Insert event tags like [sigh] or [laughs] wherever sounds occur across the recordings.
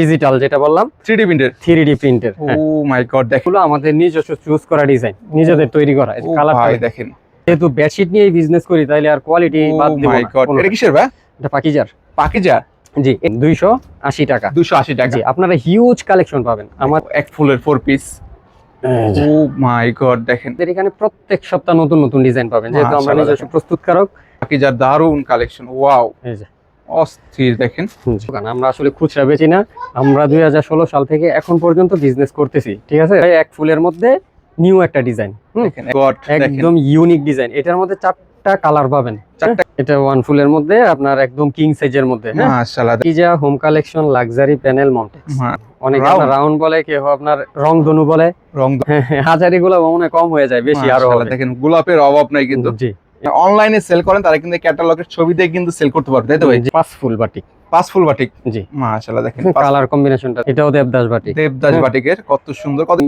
Digital যেটা বললাম three প্রিন্টের থ্রি ডি প্রিন্টের ও মাই গড দেখেন। আমাদের নিজস্ব চুজ করা ডিজাইন নিজেদের তৈরি করা ও কালার দেখেন। যেহেতু বেডশিট নিয়ে বিজনেস করি তাইলে আর কোয়ালিটি ও বাদ দিব মাই গড এটা কিসের ভাই? এটা পাকিজার। পাকিজা জি দুইশো আশি টাকা। দুশো আশি টাকা। জি আপনারা হিউজ কালেকশন পাবেন। আমার এক ফুলের four piece oh my god দেখেন। আমাদের এখানে প্রত্যেক সপ্তাহ নতুন নতুন ডিজাইন পাবেন। যেহেতু আমরা নিজস্ব প্রস্তুতকারক। পাকিজার দারুণ কালেকশন ওয়াও এই যে। অস্থির দেখেন। আমরা আসলে খুচরা বেচি না। আমরা দুই সাল থেকে এখন পর্যন্ত বিজনেস করতেছি ঠিক আছে? এক ফুলের মধ্যে নিউ একটা ডিজাইন একদম ইউনিক ডিজাইন এটার মধ্যে চারটা কালার পাবেন হ্যাঁ? এটা ওয়ান ফুলের মধ্যে আপনার একদম কিং সাইজের মধ্যে হ্যাঁ? হোম কালেকশন লাক্সারি প্যানেল মাউন্টেক্স অনেকে? রাউন্ড বলে কেউ আপনার রং ধনু বলে রং হাজারি গুলো মনে কম হয়ে যায় বেশি আরও দেখেন গোলাপের অভাব নাই কিন্তু। জি। অনলাইনে সেল করেন, তারা কিন্তু ক্যাটালগের ছবি দিয়ে কিন্তু সেল করতে পারবে, তাই তো ভাই? পাঁচ ফুল বাটিক। পাঁচ ফুল বাটিক। জি। মাশাআল্লাহ দেখেন [laughs] কালার কম্বিনেশনটা। এটাও দেবদাস বাটিক। দেবদাস হ্যাঁ। বাটিকের কত সুন্দর কত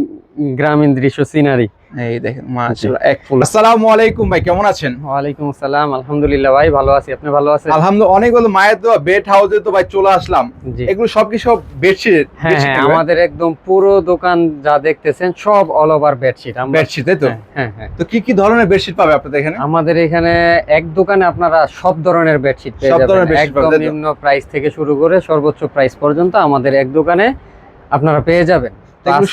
গ্রামীণ দৃশ্য সিনারি। এই দেখেন মাশাআল্লাহ এক ফুল। আসসালামু আলাইকুম ভাই কেমন আছেন? ওয়ালাইকুম আসসালাম আলহামদুলিল্লাহ ভাই ভালো আছি। আপনি ভালো আছেন? আলহামদুলিল্লাহ অনেকগুলো মায়ের দেওয়া বেড হাউসে তো ভাই চলে আসলাম। এগুলো সব কি সব বেডশিট হ্যাঁ হ্যাঁ আমাদের একদম পুরো দোকান যা দেখতেছেন সব অল ওভার বেডশিট আমরা বেডশিট তাই তো? হ্যাঁ, হ্যাঁ হ্যাঁ। তো কি কি ধরনের বেডশিট পাবে আপনাদের এখানে? আমাদের এখানে এক দোকানে আপনারা সব ধরনের বেডশিট পেয়ে যাবেন। একদম? নিম্ন প্রাইস থেকে শুরু করে সর্বোচ্চ প্রাইস পর্যন্ত আমাদের এক দোকানে আপনারা পেয়ে যাবেন।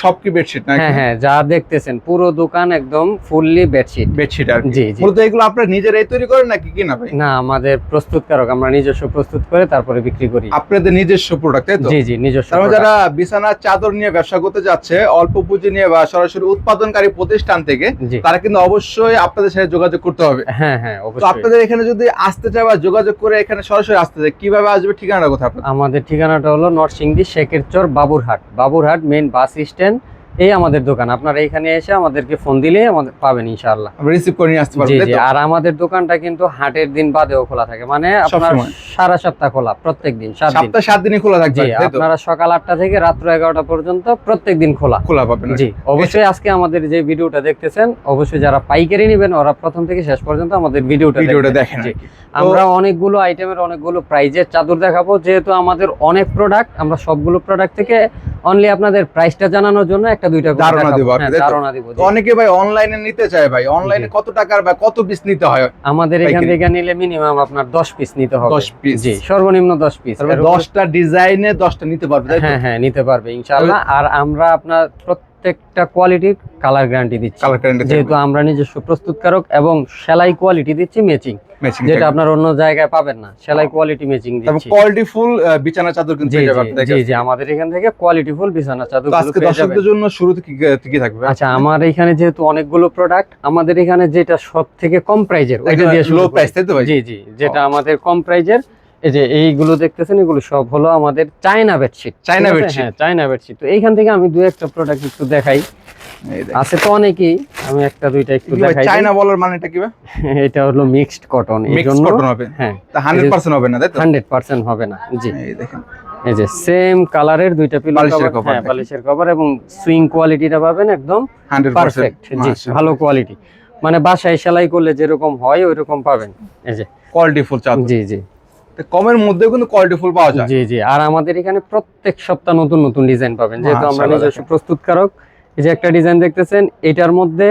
সব কি বেডশিট না হ্যাঁ হ্যাঁ যা দেখতেছেন পুরো দোকান একদম ফুললি বেডশিট বেডশিট আর জি জি। মূলত এগুলো আপনারা নিজেরাই তৈরি করেন নাকি কি না ভাই? না আমাদের প্রস্তুতকারক আমরা নিজস্ব প্রস্তুত করে তারপরে বিক্রি করি। আপনাদের নিজস্ব প্রোডাক্ট তাই তো? জি জি নিজস্ব তার যারা বিছানার চাদর নিয়ে ব্যবসা করতে যাচ্ছে অল্প পুঁজি নিয়ে বা সরাসরি উৎপাদনকারী প্রতিষ্ঠান থেকে তারা কিন্তু অবশ্যই আপনাদের সাথে যোগাযোগ করতে হবে। হ্যাঁ হ্যাঁ তো অবশ্যই। আপনাদের এখানে যদি আসতে চায় বা যোগাযোগ করে এখানে সরাসরি আসতে চায় কীভাবে আসবে ঠিকানাটা কোথায় আমাদের ঠিকানাটা হলো নরসিংদী শেখের চর Baburhat. Baburhat main bus stand এই আমাদের দোকান। আপনারা এখানে এসে আমাদেরকে ফোন দিলে আমাদের পাবেন ইনশাআল্লাহ। রিসিভ করে নিয়ে আসতে পারবেন জি আর আমাদের দোকানটা কিন্তু হাটের দিন বাদেও খোলা থাকে। মানে আপনার সারা সপ্তাহ খোলা প্রত্যেক দিন সাত দিন। সপ্তাহে সাত দিনই খোলা থাকবে আপনারা সকাল আটটা থেকে রাত্র এগারোটা পর্যন্ত প্রত্যেক দিন খোলা। খোলা পাবেন। জি। অবশ্যই। আজকে আমাদের যে ভিডিওটা দেখতেছেন অবশ্যই যারা পাইকারি নেবেন ওরা প্রথম থেকে শেষ পর্যন্ত আমাদের ভিডিওটা ভিডিওটা দেখেন। আমরা অনেকগুলো আইটেমের অনেকগুলো প্রাইজের চাদর দেখাবো। যেহেতু আমাদের অনেক প্রোডাক্ট আমরা সবগুলো প্রোডাক্ট থেকে অনলি আপনাদের প্রাইসটা জানানোর জন্য একটা দুইটা ধারণা। দিব হ্যাঁ? ধারণা দিব অনেকে ভাই অনলাইনে নিতে চায় ভাই। অনলাইনে কত টাকার বা কত পিস নিতে হয়? আমাদের এখান থেকে নিলে মিনিমাম আপনার দশ পিস নিতে হবে। 10 পিস জি সর্বনিম্ন দশ পিস তারপরে দশটা ডিজাইনে দশটা নিতে পারবে হ্যাঁ হ্যাঁ নিতে পারবে ইনশাআল্লাহ। আর আমরা আপনার প্রত্যেকটা কোয়ালিটির কালার গ্যারান্টি দিচ্ছি। যেহেতু আমরা নিজস্ব প্রস্তুতকারক এবং সেলাই কোয়ালিটি দিচ্ছি ম্যাচিং যেটা আপনার অন্য জায়গায় পাবেন না। সেলাই কোয়ালিটি ম্যাচিং দিচ্ছি। কোয়ালিটি ফুল বিছানা চাদর কিন্তু জি জি, জি আমাদের এখান থেকে কোয়ালিটি ফুল বিছানা চাদর আজকে দর্শকদের জন্য শুরুতে কি কি থাকবে? আচ্ছা আমার এখানে যেহেতু অনেকগুলো প্রোডাক্ট আমাদের এখানে যেটা সব থেকে কম প্রাইজের ওইটা দিয়ে শুরু লো প্রাইস তাই তো ভাই? জি জি যেটা আমাদের কম প্রাইজের এই যে এইগুলো দেখতেছেন এগুলো সব হলো আমাদের চায়না বেডশিট চায়না bedsheet? হ্যাঁ চায়না বেডশিট তো এইখান থেকে আমি দু একটা প্রোডাক্ট একটু দেখাই। আছে তো অনেকেই আমি একটা দুইটা একটু দেখাই চায়না বলার মানেটা কি [laughs] এটা হলো মিক্সড কটন এই জন্য কটন হবে। হ্যাঁ। তা 100% হবে না তাই তো? হান্ড্রেড পার্সেন্ট হবে না জি। এই দেখেন। এই যে সেম কালারের দুইটা পিলো কভার হ্যাঁ। কভার এবং সুইং কোয়ালিটিটা পাবেন একদম 100% পারফেক্ট জি ভালো কোয়ালিটি মানে বাসায় সেলাই করলে যেরকম হয় ওইরকম পাবেন। এই যে। কোয়ালিটি ফুল চাদর। জি জি। কমের মধ্যেও কিন্তু কোয়ালিটি ফুল পাওয়া যায়। জি জি। আর আমাদের এখানে প্রত্যেক সপ্তাহ নতুন নতুন ডিজাইন পাবেন। যেহেতু আমরা নিজস্ব প্রস্তুতকারক এই যে একটা ডিজাইন দেখতেছেন এটার মধ্যে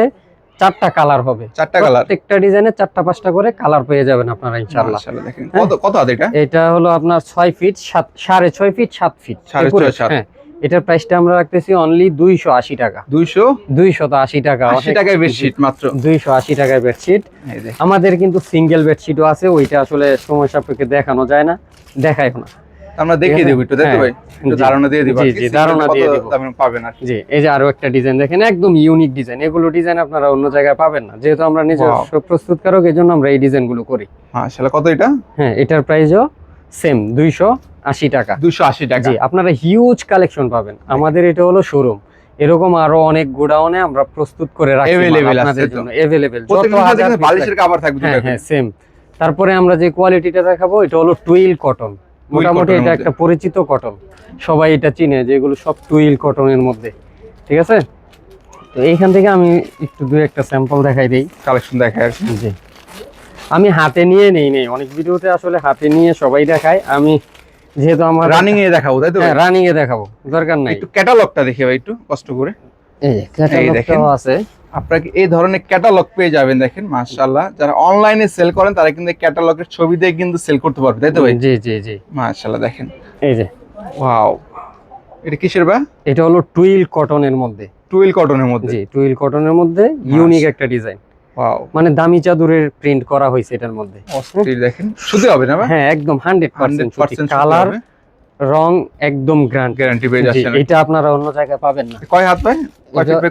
চারটা কালার হবে। চারটা কালার প্রত্যেকটা ডিজাইনে চারটা পাঁচটা করে কালার পেয়ে যাবেন আপনারা ইনশাআল্লাহ। ইনশাআল্লাহ দেখেন। হ্যাঁ। কত কত আছে এটা? এটা হলো আপনার 6 ফিট সাত সাড়ে ছয় ফিট 7 ফিট সাড়ে এরপরে, ছয়, সাত। হ্যাঁ। এটার প্রাইসটা আমরা রাখতেছি অনলি দুইশো আশি টাকা। 280 দুইশত আশি টাকা আশি টাকায় বেডশিট মাত্র। দুইশো আশি টাকায় বেডশিট আমাদের কিন্তু সিঙ্গেল বেডশিটও আছে ওইটা আসলে সময় সাপেক্ষে দেখানো যায় না দেখাই না। আমরা দেখিয়ে দেব একটু হ্যাঁ, ভাই ধারণা দিয়ে দিব জি, আর কি। জি, Single ধারণা দিয়ে দিব। পাবেন আর জি এই যে আরও একটা ডিজাইন দেখেন একদম ইউনিক ডিজাইন এগুলো ডিজাইন আপনারা অন্য জায়গায় পাবেন না। যেহেতু আমরা নিজস্ব প্রস্তুতকারক এই জন্য আমরা এই ডিজাইনগুলো করি। কত এটা? হ্যাঁ এটার প্রাইসও সেম দুইশো আশি টাকা 280 টাকা জি আপনারা হিউজ কালেকশন পাবেন আমাদের এটা হলো শোরুম এরকম আরো অনেক গোডাউনে আমরা প্রস্তুত করে রাখি মাল Available আপনাদের আছে তো? জন্য अवेलेबल যত প্রত্যেকটা সাথে হাজার কিন্তু piece বালিশের লাগে। কভার থাকবে হ্যাঁ দুটো হ্যাঁ সেম তারপরে আমরা যে কোয়ালিটিটা দেখাবো এটা হলো টুইল কটন মোটামুটি cotton এর এটা মধ্যে। একটা পরিচিত কটন সবাই এটা চিনে যে এগুলো সব টুইল কটনের মধ্যে ঠিক আছে তো এইখান থেকে আমি একটু দু একটা স্যাম্পল দেখাই দিই কালেকশন দেখায় আর কি। জি আমি হাতে নিয়ে নেই নেই অনেক ভিডিওতে আসলে হাতে নিয়ে সবাই দেখায় আমি যেহেতু আমার রানিং এ দেখাবো তাই তো হ্যাঁ রানিং এ দেখাবো দরকার নাই। একটু ক্যাটালগটা দেখে ভাই একটু কষ্ট করে। এই ক্যাটালগটাও দেখেন। আছে। আপনারা কি এই ধরনের ক্যাটালগ পেয়ে যাবেন দেখেন মাশাআল্লাহ। যারা অনলাইনে সেল করেন তারা কিন্তু ক্যাটালগের ছবি দিয়ে কিন্তু সেল করতে পারবে তাই তো ভাই? জি জি জি। মাশাআল্লাহ দেখেন। এই যে। ওয়াও এটা কিসের বা? এটা হলো টুইল কটনের মধ্যে। টুয়েল কটনের মধ্যে। জি টুইল কটনের মধ্যে ইউনিক একটা ডিজাইন ওয়াও মানে দামি চাদরের প্রিন্ট করা হয়েছে এটার মধ্যে। অস্থির দেখেন? শুধু হবে না হ্যাঁ একদম হান্ড্রেড পার্সেন্ট 100% কালার রং একদম গ্র্যান্ড গ্যারান্টি পেয়ে যাচ্ছেন এটা আপনারা অন্য জায়গায় পাবেন না। কয় হাত ভাই?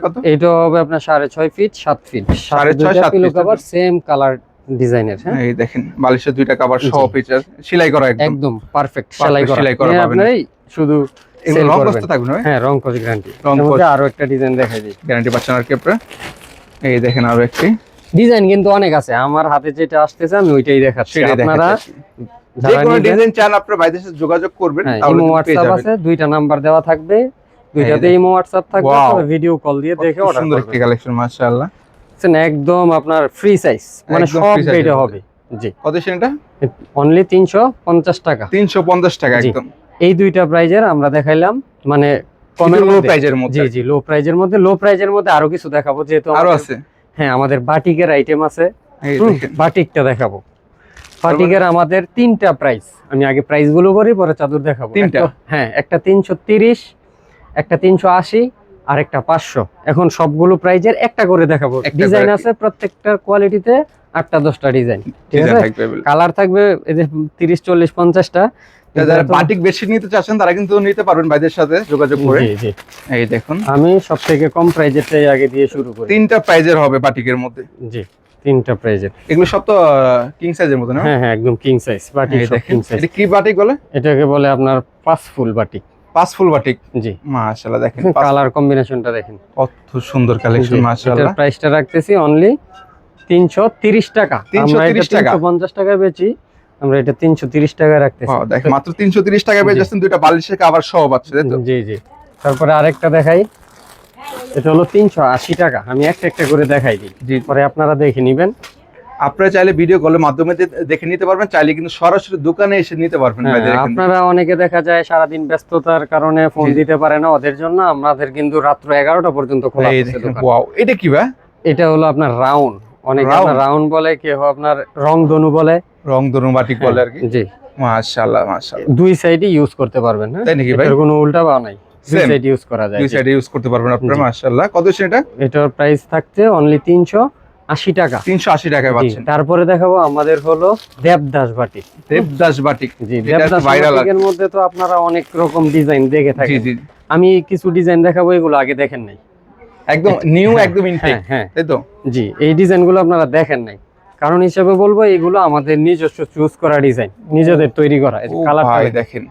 কত? এটা হবে আপনার সাড়ে ছয় ফিট সাত ফিট। সাড়ে ছয়, সাত pillow feet, cover same colour ডিজাইনের হ্যাঁ? এই দেখেন বালিশের দুইটা কভার সহ জি। ফিচার সেলাই করা একদম। একদম পারফেক্ট সেলাই করা। সেলাই করা পাবেন। শুধু এগুলো রং করবেন। থাকবে না হ্যাঁ রং কস গ্যারান্টি রং। মধ্যে আরও একটা ডিজাইন দেখাই দিই। গ্যারান্টি পাচ্ছেন আর কি আপনারা? এই দেখেন আরও একটি। ডিজাইন কিন্তু অনেক আছে। আমার হাতে যেটা আসতেছে আমি ওইটাই দেখাচ্ছি। আপনারা দেখাচ্ছি। যে কোনো ডিজাইন চান আপনারা বাইরের সাথে যোগাযোগ করবেন হ্যাঁ, তাহলে। আছে দুইটা নাম্বার দেওয়া থাকবে। দুইটাতে ইমো হোয়াটসঅ্যাপ থাকবে Wow. ভিডিও কল দিয়ে দেখে অর্ডার সুন্দর একটি কালেকশন মাশাআল্লাহ। একদম আপনার ফ্রি সাইজ মানে সব free এর হবে। জি। কত সেটা অনলি তিনশো পঞ্চাশ টাকা। 350 টাকা একদম। এই দুইটা প্রাইজের আমরা দেখাইলাম মানে কমের লো মধ্যে। প্রাইজের জি মধ্যে। জি লো প্রাইজের মধ্যে। লো প্রাইজের মধ্যে আরও কিছু দেখাবো যেহেতু আরও আছে। হ্যাঁ আমাদের বাটিকের আইটেম আছে। বাটিকটা দেখাবো। বাটিকের আমাদের তিনটা প্রাইস আমি আগে প্রাইসগুলো বলি পরে চাদর দেখাবো। তিনটা? হ্যাঁ একটা তিনশো তিরিশ একটা তিনশো আশি আর একটা পাঁচশো। এখন সবগুলো প্রাইজের একটা করে দেখাবো। ডিজাইন আছে প্রত্যেকটা কোয়ালিটিতে আটটা দশটা ডিজাইন ঠিক আছে? কালার থাকবে এই যে তিরিশ চল্লিশ পঞ্চাশটা। যারা বাটিক বেডশিট নিতে চাচ্ছেন তারা কিন্তু নিতে পারবেন বাইদের সাথে যোগাযোগ করে। এই দেখুন। আমি সব থেকে কম প্রাইজেরটাই আগে দিয়ে শুরু করি। তিনটা প্রাইজের হবে বাটিকের মধ্যে। জি তিনটা প্রাইজের এগুলো সব তো কিং সাইজের মতো না? হ্যাঁ হ্যাঁ একদম কিং সাইজ বাটিক সব কিং সাইজ এটা কি বাটিক বলে? এটাকে বলে আপনার পাঁচ ফুল বাটিক। পাঁচ ফুল বাটিক? জি। মাশাআল্লাহ দেখেন কালার কম্বিনেশনটা দেখেন। কত সুন্দর কালেকশন মাশাআল্লাহ। প্রাইসটা রাখতেছি অনলি তিনশো তিরিশ টাকা। আমরা 330 টাকা? তিনশো পঞ্চাশ টাকায় বেচি। আমরা এটা তিনশো তিরিশ টাকায় রাখতেছি। দেখ মাত্র 330 টাকা পেয়ে। যাচ্ছেন দুইটা বালিশের কভার সহ পাচ্ছে তাই তো? জি জি। তারপরে আরেকটা দেখাই। এটা হলো তিনশো আশি টাকা। আমি একটা একটা করে দেখাই দিই। জি। পরে আপনারা দেখে নিবেন। আপনারা চাইলে ভিডিও কলের মাধ্যমে দেখে নিতে পারবেন চাইলে কিন্তু সরাসরি দোকানে এসে নিতে পারবেন হ্যাঁ। আপনারা অনেকে দেখা যায় সারাদিন ব্যস্ততার কারণে ফোন দিতে পারে না ওদের জন্য। আমাদের কিন্তু রাত্র এগারোটা পর্যন্ত খোলা এই আছে দোকান। ওয়াও এটা কি ভাই? এটা হলো আপনার রাউন্ড। অনেকে রাউন্ড বলে কেউ আপনার রং ধনু বলে। রং ধরুন বাটিক বলে আর কি। জি। মাশাআল্লাহ মাশাআল্লাহ। দুই সাইডে ইউজ করতে পারবেন হ্যাঁ? তাই নাকি ভাই? এটার কোনো উল্টা বা নাই। দুই সাইড ইউজ করা যায় দুই জি। সাইডে ইউজ করতে পারবেন আপনারা মাশাআল্লাহ। কত সেটা এটার প্রাইস থাকছে অনলি তিনশো আশি টাকা। 380 টাকায় জি, পাচ্ছেন। তারপরে দেখাবো আমাদের হলো দেবদাস বাটি। দেবদাস বাটিক জি দেবদাস বাটিকের মধ্যে তো আপনারা অনেক রকম ডিজাইন দেখে থাকেন। আমি কিছু ডিজাইন দেখাবো এগুলো আগে দেখেন নাই। একদম নিউ হ্যাঁ, একদম ইনটেক হ্যাঁ হ্যাঁ। তাই তো? জি এই ডিজাইনগুলো আপনারা দেখেন নাই। কারণ হিসেবে বলব এগুলো আমাদের নিজস্ব চুজ করা ডিজাইন নিজেদের তৈরি করা কালার ভাই দেখেন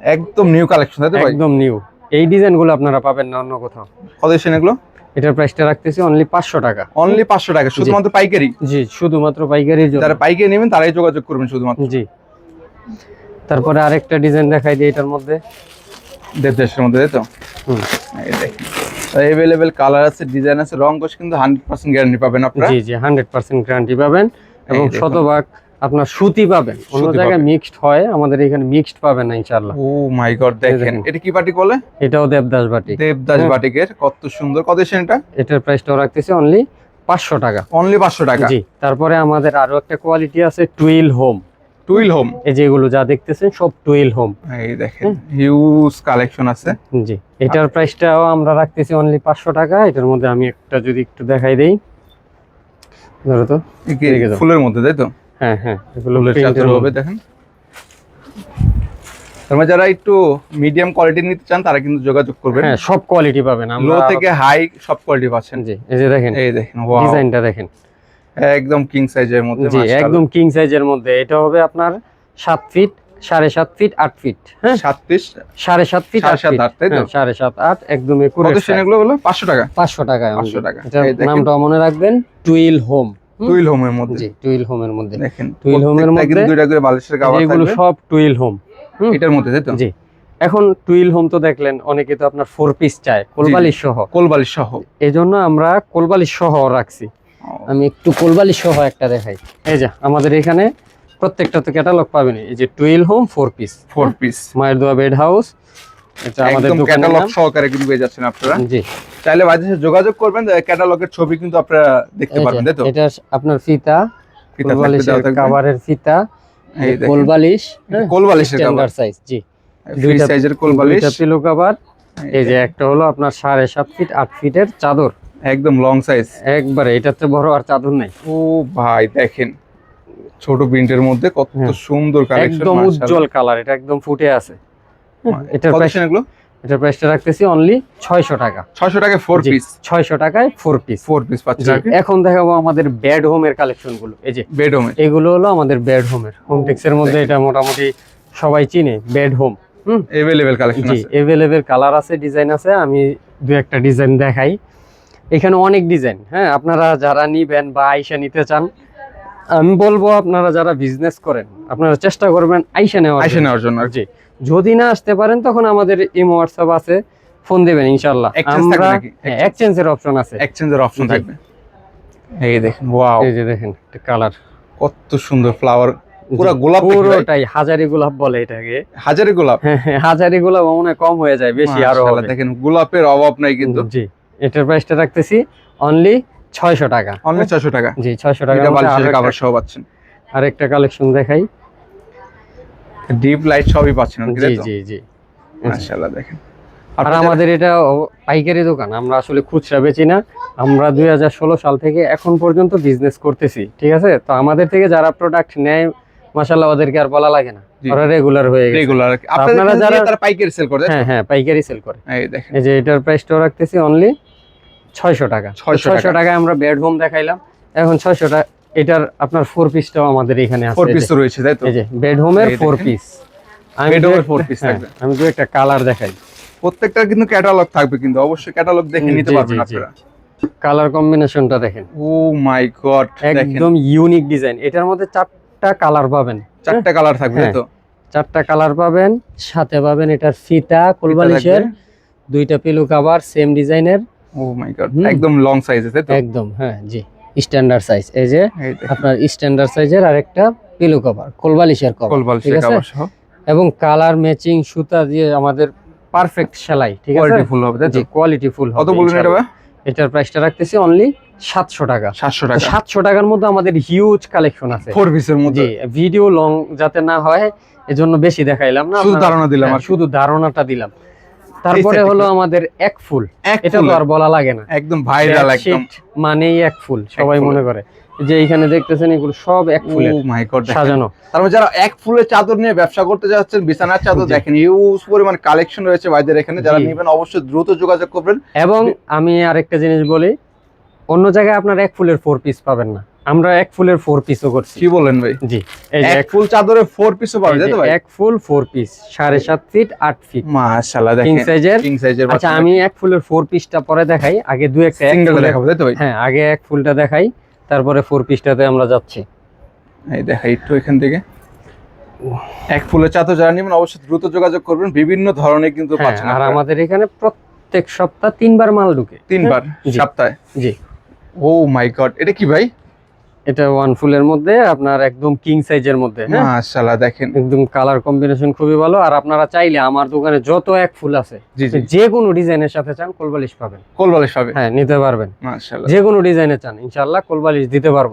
একদম নিউ কালেকশন একদম নিউ এই ডিজাইনগুলো আপনারা পাবেন না অন্য কোথাও। কত এগুলো? এটার প্রাইসটা রাখতেছি অনলি পাঁচশো টাকা। অনলি 500 টাকা শুধুমাত্র পাইকারি? জি শুধুমাত্র পাইকারির জন্য। যারা পাইকারি নেবেন তারাই যোগাযোগ করবেন শুধুমাত্র। জি। তারপরে আরেকটা ডিজাইন দেখাই দিই এটার মধ্যে। দেবদাসের মধ্যে তাই তো? হুম। এই দেখেন। এভেলেবেল কালার আছে ডিজাইন আছে রং কোশ কিন্তু 100% গ্যারান্টি পাবেন আপনারা। জি জি হান্ড্রেড পার্সেন্ট গ্যারান্টি পাবেন এবং শতভাগ আপনার সুতি পাবেন। অন্য জায়গায় মিক্সড হয় আমাদের এখানে মিক্সড পাবেন না ইনশাআল্লাহ। ও মাই গড দেখেন। এটা কি বাটিক বলে? এটাও দেবদাস বাটি দেবদাস হ্যাঁ। বাটিকের কত সুন্দর। কত এটা? এটার প্রাইসটাও রাখতেছি অনলি পাঁচশো টাকা। অনলি 500 টাকা। জি তারপরে আমাদের আরও একটা কোয়ালিটি আছে টুইল হোম টুইল হোম। এই যেগুলো যা দেখতেছেন সব টুইল হোম। এই দেখেন হিউজ কালেকশন আছে। জি এটার প্রাইসটাও আমরা রাখতেছি অনলি পাঁচশো টাকা। এটার মধ্যে আমি একটা যদি একটু দেখাই দেই। ধরো তো। ফুলের মধ্যে তাই তো? হ্যাঁ হ্যাঁ এগুলো হবে দেখেন। তোমরা যারা একটু মিডিয়াম কোয়ালিটি নিতে চান তারা কিন্তু যোগাযোগ করবেন। হ্যাঁ সব কোয়ালিটি পাবেন। লো থেকে হাই সব কোয়ালিটি পাচ্ছেন। জি এই যে দেখেন এই দেখেন ডিজাইনটা দেখেন। একদম কিং সাইজের মধ্যে জি একদম কিং সাইজের মধ্যে। এটা হবে আপনার সাত ফিট সাড়ে সাত ফিট আট ফিট হ্যাঁ? সাত পিস সাড়ে সাত ফিট সাড়ে সাত, ফিট আট, তাই তো? হ্যাঁ, সাড়ে সাত আট একদম এগুলো হলো পাঁচশো টাকা। পাঁচশো টাকা। 500 টাকা। এই নামটা মনে রাখবেন টুইল হোম? টুইল হোমের মধ্যে। জি টুইল হোমের মধ্যে। দেখেন টুইল হোমের মধ্যে দুইটা করে বালিশের কাভার এগুলো সব টুইল হোম? এটার মধ্যে তাই তো? জি। এখন টুইল হোম তো দেখলেন অনেকে তো আপনার ফোর পিস চায় কোলবালিশ সহ। কোলবালিশ সহ। এই জন্য আমরা কোলবালিশ সহ রাখছি। আমি একটু কোলবালিশ সহ একটা দেখাই। এই যে আমাদের এখানে প্রত্যেকটা তো ক্যাটালগ পাবেন এই যে twill home four piece four piece মায়ের দোয়া বেড হাউস এটা আমাদের ক্যাটালগ সহকারে কিন্তু পেয়ে যাচ্ছেন আপনারা। জি। চাইলে বাড়িতে যোগাযোগ করবেন ক্যাটালগের ছবি কিন্তু আপনারা দেখতে পারবেন তাই তো? এটা আপনার ফিতা কোলবালিশের। কাভারের ফিতা। কোলবালিশ হ্যাঁ, কোলবালিশের স্ট্যান্ডার্ড সাইজ জি। দুইটা- সাইজের কোলবালিশ। পিলো কভার এই যে একটা হলো আপনার সাড়ে সাত ফিট আট ফিটের চাদর। একদম লং সাইজ একবারে এটাতে বড় আর চাদর নাই। ও ভাই দেখেন ছোট প্রিন্টের মধ্যে কত হ্যাঁ। সুন্দর কালেকশন একদম উজ্জ্বল কালার এটা একদম ফুটে আছে। এটার প্রাইস এগুলো? এটার প্রাইসটা রাখতেছি অনলি ছয়শো টাকা। 600 টাকায় ফোর জি, পিস ছয়শো টাকায় ফোর পিস ফোর পিস পাচ্ছেন এখন দেখাবো আমাদের বেড হোমের কালেকশনগুলো। এই যে বেড হোম এগুলো হলো আমাদের বেড হোমের হোম টেক্সের মধ্যে এটা মোটামুটি সবাই চিনে বেড হোম? হুম এভেলেবেল কালেকশন আছে। এভেলেবেল কালার আছে ডিজাইন আছে। আমি দু একটা ডিজাইন দেখাই। এখানে অনেক ডিজাইন হ্যাঁ? আপনারা যারা নিবেন বা আইসা নিতে চান আমি বলব আপনারা যারা বিজনেস করেন আপনারা চেষ্টা করবেন আইসা নেওয়ার আইসে। নেওয়ার জন্য। জি। যদি না আসতে পারেন তখন আমাদের ইমো হোয়াটসঅ্যাপ আছে ফোন দেবেন থাকবে আমরা এক্সচেঞ্জের অপশন আছে। এক্সচেঞ্জের অপশন থাকবে। এই দেখেন। ওয়াও এই যে দেখেন কালার কত সুন্দর ফ্লাওয়ার পুরো গোলাপ পুরোটাই হাজারি গোলাপ বলে এটাকে। হাজারি গোলাপ? হ্যাঁ, হ্যাঁ, হাজারি গোলাপ মনে কম হয়ে যায় বেশি আরও দেখেন গোলাপের অভাব নাই কিন্তু। জি। এটার প্রাইসটা রাখতেছি অনলি ছয়শো টাকা। অনলি 600 টাকা। জি ছয়শো টাকা কভার সহ পাচ্ছেন। আরেকটা কালেকশন দেখাই। ডিপ লাইট সবই পাচ্ছেন জি জি জি। মাশাআল্লাহ দেখেন। আর আমাদের এটা পাইকারি দোকান আমরা আসলে খুচরা বেচি না। আমরা দুই হাজার ষোলো সাল থেকে এখন পর্যন্ত বিজনেস করতেছি ঠিক আছে? তো আমাদের থেকে যারা প্রোডাক্ট নেয় মাসাল্লাহ ওদেরকে আর বলা লাগে না। ওরা রেগুলার হয়ে গেছে। রেগুলার আপনারা যারা তারা পাইকারি সেল করে হ্যাঁ হ্যাঁ পাইকারি সেল করে। এই দেখেন। এই যে এটার প্রাইসটাও রাখতেছি অনলি ছয়শো টাকা। 600 ছয়শো টাকায় আমরা বেড হোম দেখাইলাম। এখন ছয়শো টাকা এটার আপনার ফোর পিসটাও আমাদের এখানে আছে। ফোর পিস রয়েছে তাই তো? এই যে বেড হোমের ফোর পিস এর four piece থাকবে। আমি দু একটা কালার দেখাই। প্রত্যেকটা কিন্তু ক্যাটালগ থাকবে কিন্তু অবশ্যই ক্যাটালগ দেখে নিতে পারবেন। আপনারা। কালার কম্বিনেশনটা দেখেন। ও মাই গড একদম ইউনিক ডিজাইন এটার মধ্যে চারটা কালার পাবেন। চারটা কালার থাকবে হ্যাঁ, তো? চারটা কালার পাবেন সাথে পাবেন এটার ফিতা কোলবালিশের দুইটা পিলো কাভার সেম ডিজাইনের ও মাই গড একদম লং সাইজে তাই তো? একদম হ্যাঁ জি স্ট্যান্ডার্ড সাইজ এই যে আপনার স্ট্যান্ডার্ড সাইজের আর একটা পিলো কভার কোলবালিশের কভার কলবাল ঠিক আছে? সহ। এবং কালার ম্যাচিং সুতা দিয়ে আমাদের পারফেক্ট সেলাই ঠিক আছে? কোয়ালিটি ফুল হবে তাই তো? কোয়ালিটি ফুল হবে কত বলুন এটা এটার প্রাইসটা রাখতেছি অনলি সাতশো টাকা। 700 টাকা। সাতশো টাকার মধ্যে আমাদের হিউজ কালেকশন আছে। ফোর পিসের মধ্যে। ভিডিও লং যাতে না হয় এজন্য বেশি দেখাইলাম না। শুধু ধারণা দিলাম হ্যাঁ, আর শুধু ধারণাটা দিলাম। তারপরে হলো আমাদের এক ফুল। এটা তো আর বলা লাগে না। একদম ভাইরাল একদম। মানেই এক ফুল সবাই মনে করে। যে এইখানে দেখতেছেন এগুলো সব এক ফুলের সাজানো। তারপর যারা এক ফুলের চাদর নিয়ে ব্যবসা করতে যাচ্ছেন বিছানার চাদর। দেখেন ইউজ পরিমাণ কালেকশন রয়েছে ভাইদের এখানে। যারা। নেবেন অবশ্যই দ্রুত যোগাযোগ করবেন। এবং আমি আরেকটা জিনিস বলি অন্য জায়গায় আপনার এক ফুলের ফোর পিস পাবেন না। আমরা এক ফুলের ফোর পিসও করছি। কি বলেন ভাই? জি এই যে এক ফুল চাদরে ফোর পিসও পাবে এই তাই তো ভাই? এক ফুল ফোর পিস সাড়ে সাত ফিট আট ফিট মাশাআল্লাহ কিং সাইজের কিং সাইজের আচ্ছা আমি এক ফুলের ফোর পিসটা পরে দেখাই। আগে দু একটা এক সিঙ্গেল দেখাবো তাই তো ভাই? হ্যাঁ আগে এক ফুলটা দেখাই। তারপরে ফোর পিসটাতে আমরা যাচ্ছি। এই দেখাই একটু এখান থেকে। এক ফুলের চাদর যারা নেবেন অবশ্যই দ্রুত যোগাযোগ করবেন। বিভিন্ন ধরনের কিন্তু হ্যাঁ, পাচ্ছেন আর আমাদের এখানে প্রত্যেক সপ্তাহ তিনবার মাল ঢুকে। তিনবার সপ্তাহে? জি। ও মাই গড এটা কি ভাই? এটা ওয়ান ফুলের মধ্যে আপনার একদম কিং সাইজের মধ্যে হ্যাঁ? মাশাআল্লাহ দেখেন। একদম কালার কম্বিনেশন খুবই ভালো আর আপনারা চাইলে আমার দোকানে যত এক ফুল আছে যে কোনো ডিজাইনের সাথে চান কোলবালিশ পাবেন। কোলবালিশ পাবে হ্যাঁ নিতে পারবেন। মাশাআল্লাহ। যে কোনো ডিজাইনে চান ইনশাল্লাহ কোলবালিশ দিতে পারব।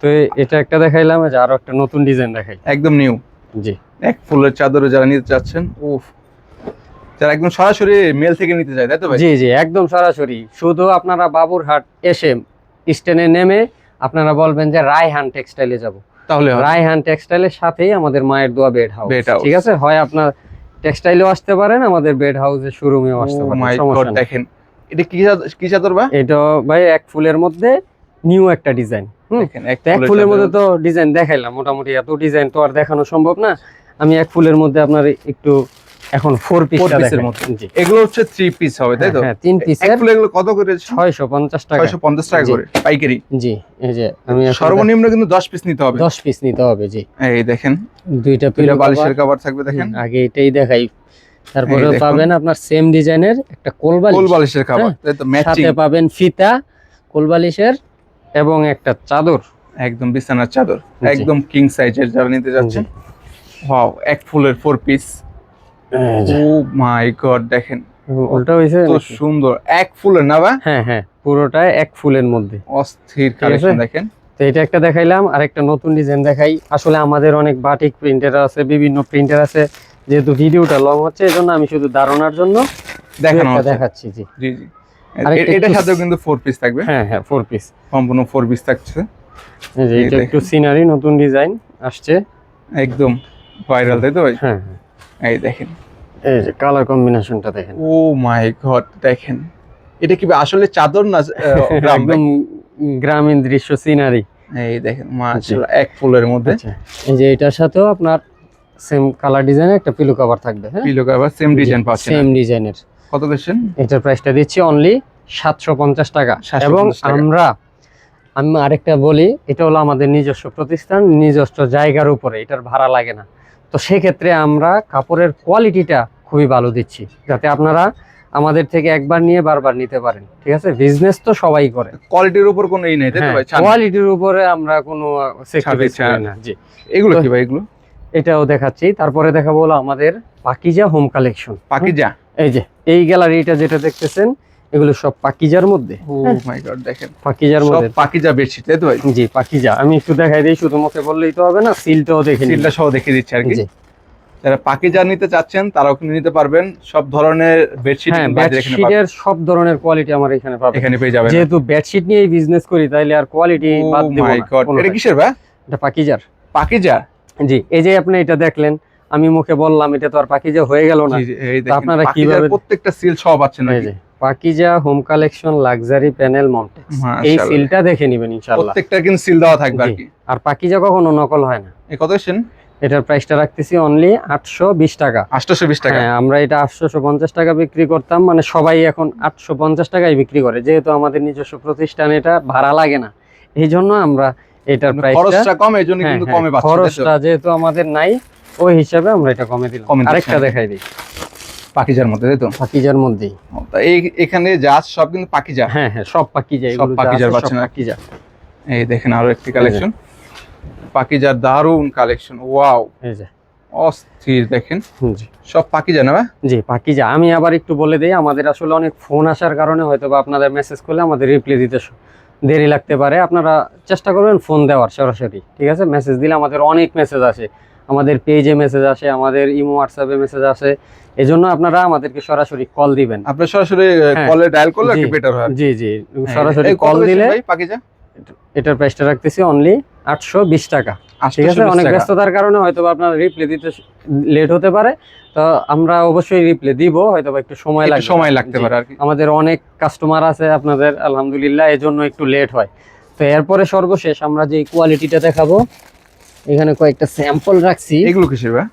তো এটা একটা দেখাইলাম যে আরও একটা নতুন ডিজাইন দেখাই। একদম নিউ জি। এক ফুলের চাদরে যারা নিতে চাচ্ছেন উফ যারা একদম সরাসরি মেল থেকে নিতে চায় তাই তো ভাই? জি জি একদম সরাসরি। শুধু আপনারা বাবুরহাট এসে স্টেনে নেমে আপনারা বলবেন যে রায়হান টেক্সটাইলে যাব। তাহলে। রায়হান টেক্সটাইলের সাথেই আমাদের মায়ের দোয়া বেড হাউস ঠিক আছে? হয় আপনার টেক্সটাইলেও আসতে পারেন আমাদের বেড হাউসের শোরুমেও আসতে Oh পারেন। দেখেন এটা কি কি চাদর বা এটা ভাই এক ফুলের মধ্যে নিউ একটা ডিজাইন এক ফুলের মধ্যে তো ডিজাইন দেখাইলাম মোটামুটি এত ডিজাইন তো আর দেখানো সম্ভব না। আমি এক ফুলের মধ্যে আপনার একটু এখন ফোর মধ্যে। জি। এগুলো হচ্ছে থ্রি পিস হবে তাই তো? হ্যাঁ, তিন পিসের এগুলো কত করে ছয়শো পঞ্চাশ টাকা। ছয়শো পঞ্চাশ টাকা করে পাইকারি? জি এই যে আমি সর্বনিম্ন কিন্তু দশ পিস নিতে হবে। দশ পিস নিতে হবে জি। এই দেখেন দুইটা পিলো বালিশের কাভার থাকবে দেখেন। আগে এটাই দেখাই। তারপরে পাবেন আপনার সেম ডিজাইনের একটা কোলবালিশ কোল বালিশের কাভার হ্যাঁ, তাই তো? ম্যাচিং সাথে পাবেন ফিতা কোলবালিশের এবং একটা চাদর। একদম বিছানার চাদর একদম কিং সাইজের যারা নিতে যাচ্ছেন। ওয়াও এক ফুলের four piece oh my god দেখেন। উল্টা হয়েছে তো সুন্দর। এক ফুলের না বা? হ্যাঁ হ্যাঁ। পুরোটা এক ফুলের মধ্যে। অস্থির কালেকশন দেখেন। তো এটা একটা দেখাইলাম আর একটা নতুন ডিজাইন দেখাই। আসলে আমাদের অনেক বাটিক প্রিন্টার আছে বিভিন্ন প্রিন্টার আছে। যেহেতু ভিডিওটা লং হচ্ছে এই জন্য আমি শুধু ধারণার জন্য দেখানো দেখাচ্ছি জি। জি জি। এটার সাথেও কিন্তু ফোর পিস থাকবে। হ্যাঁ হ্যাঁ ফোর পিস সম্পূর্ণ ফোর পিস থাকছে। এই যে এই এটা একটু সিনারি নতুন ডিজাইন আসছে। একদম ভাইরাল তাই তো ভাই? হ্যাঁ হ্যাঁ। এই দেখেন। এই যে কালার কম্বিনেশনটা দেখেন। ও মাই গড দেখেন। এটা কি আসলে চাদর না [laughs] গ্রাম একদম গ্রামীণ দৃশ্য সিনারি এই দেখেন মাশাআল্লাহ এক ফুলের মধ্যে। আচ্ছা এই যে এটার সাথেও আপনার সেম কালার ডিজাইনের একটা পিলো কভার থাকবে হ্যাঁ? পিলো কভার সেম ডিজাইন পাচ্ছেন সেম ডিজাইনের কত দিচ্ছেন? এটার প্রাইসটা দিচ্ছি অনলি সাতশো পঞ্চাশ টাকা। এবং আমরা আমি আরেকটা বলি এটা হলো আমাদের নিজস্ব প্রতিষ্ঠান নিজস্ব জায়গার উপরে এটার ভাড়া লাগে না। তো সেক্ষেত্রে আমরা কাপড়ের কোয়ালিটিটা খুবই ভালো দিচ্ছি যাতে আপনারা আমাদের থেকে একবার নিয়ে বারবার নিতে পারেন ঠিক আছে? বিজনেস তো সবাই করে। কোয়ালিটির উপর কোনো ই নেই তাই তো ভাই? কোয়ালিটির উপরে আমরা কোনো সেক্রিফাইস করি। না। জি। এগুলো কি ভাই এগুলো? এটাও দেখাচ্ছি। তারপরে দেখাবো হলো আমাদের পাকিজা হোম কালেকশন পাকিজা? এই যে এই গ্যালারিটা যেটা দেখতেছেন এগুলো সব পাকিজার মধ্যে? ও মাই গড দেখেন। পাকিজার সব মধ্যে। পাকিজা বেডশিট তাই তো ভাই? জি পাকিজা। আমি একটু দেখাই দিই শুধু মুখে বললেই তো হবে না সিলটাও দেখে সিলটা সহ দিচ্ছি আর কি। যারা পাকিজা নিতে চাচ্ছেন তারাও কিন্তু নিতে পারবেন। সব ধরনের বেডশিট হ্যাঁ। বেডশিটের সব ধরনের কোয়ালিটি আমার এখানে পাবেন। এখানে পেয়ে যাবেন। যেহেতু বেডশিট নিয়ে বিজনেস করি তাইলে আর কোয়ালিটি ও বাদ দেব মাই না গড এটা কিসের ভাই? এটা পাকিজার। পাকিজা? জি এই যে আপনি এটা দেখলেন আমি মুখে বললাম এটা তো আর পাকিজা হয়ে গেল না। আপনারা কিভাবে- প্রত্যেকটা সিল সব পাচ্ছেন নাকি যে Pakiza home collection luxury panel মাউন্টেক্স এই সিলটা দেখে নেবেন ইনশাআল্লাহ। প্রত্যেকটা কিন্তু সিল দেওয়া থাকবে আর কি। আর পাকিজা কখনো নকল হয় না। এই কত এসেছেন এটার প্রাইসটা রাখতেছি অনলি আটশো বিশ টাকা। আটশোশো বিশ টাকা। হ্যাঁ আমরা এটা আটশোশো পঞ্চাশ টাকা বিক্রি করতাম মানে সবাই এখন আটশো পঞ্চাশ টাকায় বিক্রি করে। যেহেতু আমাদের নিজস্ব প্রতিষ্ঠান এটা ভাড়া লাগে না। এই জন্য আমরা এটার প্রাইসটা খরচটা কম এই জন্য কিন্তু কমে পাচ্ছেন খরচটা যেহেতু আমাদের নাই ওই হিসাবে আমরা এটা কমে দিলাম। আরেকটা দেখাই দিই। পাকিজার মধ্যে তাই তো? পাকিজার মধ্যেই। তা এই এখানে যা সব কিন্তু পাকিজা হ্যাঁ হ্যাঁ সব পাকিজা সব পাকিজার পাচ্ছেন। পাকিজা এই দেখেন আরও একটি কালেকশন। পাকিজার দারুণ কালেকশন ওয়াও। এই যে। অস্থির দেখেন। সব পাকিজা না? জি পাকিজা আমি আবার একটু বলে দিই আমাদের আসলে অনেক ফোন আসার কারণে হয়তো বা আপনাদের মেসেজ করলে আমাদের রিপ্লাই দিতে দেরি লাগতে পারে। আপনারা চেষ্টা করবেন ফোন দেওয়ার সরাসরি ঠিক আছে? মেসেজ দিলে আমাদের অনেক মেসেজ আসে। আমাদের পেজে মেসেজ আসে আমাদের ইমো হোয়াটসঅ্যাপে মেসেজ আসে এই জন্য আপনারা আমাদেরকে সরাসরি কল দিবেন। আপনার সরাসরি হ্যাঁ। কলে ডায়াল করলে জি, একটু বেটার হয়। জি জি সরাসরি কল দিলে পাকিজা এটার প্রাইসটা রাখতেছি অনলি আটশো বিশ টাকা। ঠিক আছে? অনেক। ব্যস্ততার কারণে হয়তো আপনার রিপ্লাই দিতে লেট হতে পারে। তো আমরা অবশ্যই রিপ্লাই দিব হয়তো একটু সময় লাগবে। সময় লাগতে পারে আর কি। আমাদের অনেক কাস্টমার আছে আপনাদের আলহামদুলিল্লাহ এই জন্য একটু লেট হয়। তো এরপরে সর্বশেষ আমরা যে কোয়ালিটিটা দেখাবো এখানে কয়েকটা স্যাম্পল রাখছি। এগুলো কিসের ভাই?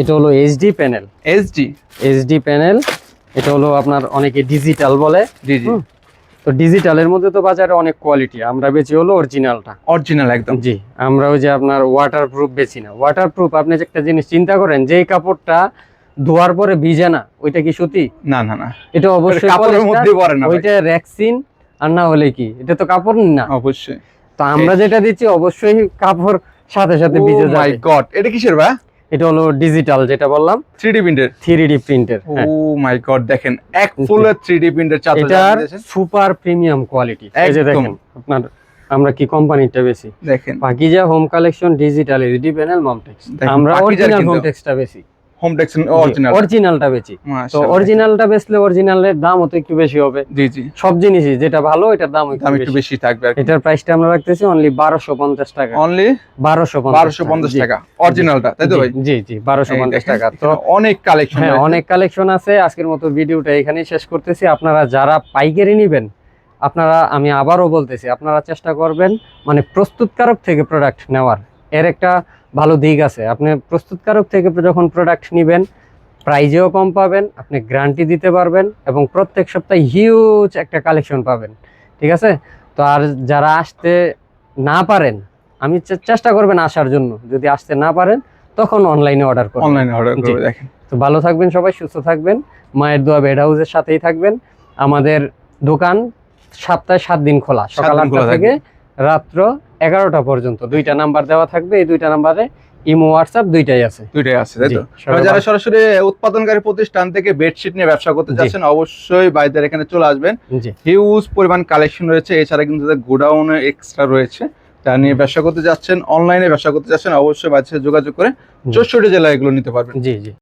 এটা হলো HD panel SD HD panel এটা হলো আপনার অনেকে ডিজিটাল বলে। জি। তো ডিজিটালের মধ্যে তো বাজারে অনেক কোয়ালিটি আমরা বেচি হলো অরিজিনালটা অরিজিনাল একদম। জি আমরা ওই যে আপনার ওয়াটার প্রুফ বেচি না। ওয়াটার প্রুফ আপনি যে একটা জিনিস চিন্তা করেন যেই কাপড়টা ধোয়ার পরে ভিজে না ওইটা কি সুতি না না না। এটা অবশ্যই কাপড়ের মধ্যে পড়ে না ওইটা র্যাক্সিন আর না হলে কি? এটা তো কাপড় না। অবশ্যই। তো আমরা যেটা দিচ্ছি অবশ্যই কাপড় সাথে সাথে ভিজে যাবে। মাই গড এটা কিসের ভাই? এটা হলো ডিজিটাল যেটা বললাম। 3D প্রিন্টের থ্রি ডি প্রিন্টের ও মাই গড দেখেন এক ফুলের 3D প্রিন্টার চাদর জানিয়ে সুপার প্রিমিয়াম কোয়ালিটি এই যে দেখেন আপনার আমরা কি কোম্পানিটা বেশি? দেখেন। পাকিজা হোম কালেকশন ডিজিটাল এডি প্যানেল মমটেক্স আমরা অরিজিনাল মমটেক্সটা বেশি। হোম অরিজিনাল অরিজিনালটা বেচি। তো অরিজিনালটা বেচলে অরিজিনালের দাম তো একটু বেশি হবে। জি জি। সব জিনিসই যেটা ভালো এটার দাম একটু বেশি। থাকবে এটার প্রাইসটা আমরা রাখতেছি অনলি বারোশো পঞ্চাশ টাকা। অনলি বারোশো 1250 টাকা। অরিজিনালটা তাই তো ভাই? জি জি বারোশো এই পঞ্চাশ দেখেন, টাকা। তো অনেক কালেকশন হ্যাঁ অনেক কালেকশন আছে। আজকের মতো ভিডিওটা এখানেই শেষ করতেছি। আপনারা যারা পাইকারি নেবেন আপনারা আমি আবারও বলতেছি আপনারা চেষ্টা করবেন মানে প্রস্তুতকারক থেকে প্রোডাক্ট নেওয়ার। এর একটা ভালো দিক আছে। আপনি প্রস্তুতকারক থেকে যখন প্রোডাক্ট নেবেন প্রাইজেও কম পাবেন আপনি গ্যারান্টি দিতে পারবেন এবং প্রত্যেক সপ্তাহে হিউজ একটা কালেকশন পাবেন। ঠিক আছে? তো আর যারা আসতে না পারেন আমি চেষ্টা করবেন আসার জন্য। যদি আসতে না পারেন তখন অনলাইনে অর্ডার করবেন। অনলাইনে অর্ডার করে দেখেন। তো ভালো থাকবেন সবাই সুস্থ থাকবেন। মায়ের দোয়া বেড হাউসের সাথেই থাকবেন। আমাদের দোকান সপ্তাহে সাত দিন খোলা সকাল আটটা থেকে রাত্র এগারোটা পর্যন্ত। দুইটা নাম্বার দেওয়া থাকবে এই দুইটা নাম্বারে ইমো হোয়াটসআপ দুইটাই আছে। দুইটাই আছে তাই তো? যারা সরাসরি উৎপাদনকারী প্রতিষ্ঠান থেকে বেডশিট নিয়ে ব্যবসা করতে যাচ্ছেন অবশ্যই বাইদের এখানে চলে আসবেন। হিউজ পরিমাণ কালেকশন রয়েছে এছাড়া কিন্তু তাদের গোডাউনে এক্সট্রা রয়েছে। তা নিয়ে ব্যবসা করতে যাচ্ছেন অনলাইনে ব্যবসা করতে যাচ্ছেন অবশ্যই বাইরের সাথে যোগাযোগ করে চৌষট্টি জেলায় এগুলো নিতে পারবেন। জি জি।